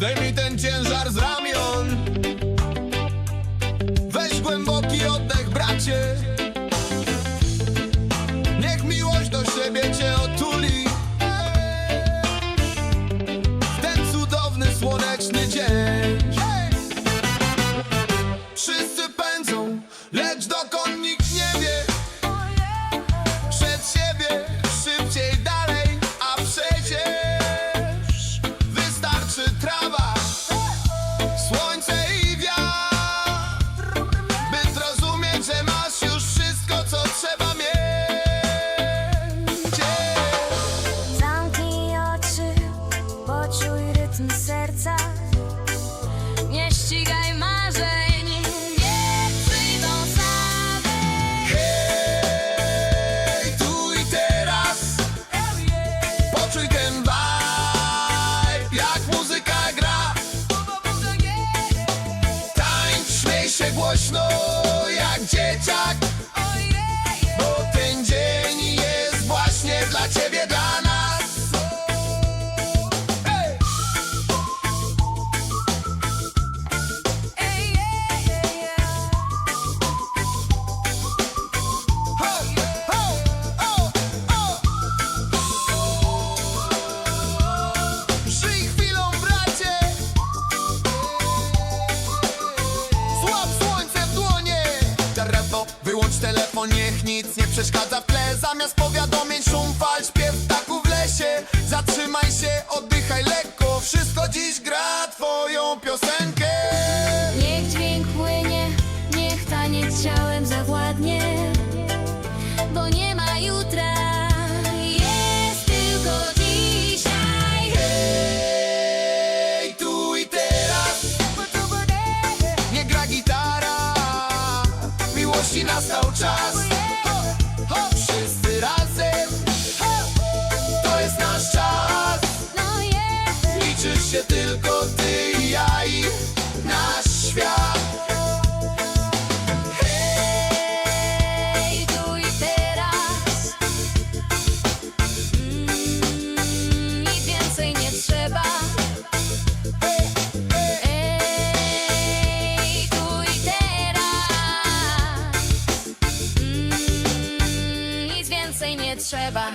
Zdejmij ten ciężar z ramion. Weź głęboki oddech, bracie. Niech miłość do siebie cię otuli. W ten cudowny, słoneczny dzień. Wszyscy pędzą, lecz do rytm serca. Nie ścigaj marzeń, nie przyjdą same. Hej, tu i teraz. Poczuj ten vibe Jak muzyka gra. Tańcz, śmiej się głośno niech nic nie przeszkadza w tle. Zamiast powiadomień szum fal, śpiew ptaków w lesie. Zatrzymaj się, oddychaj lekko. Wszystko dziś gra twoją piosenkę. Niech dźwięk płynie, niech tanie ciało trzeba.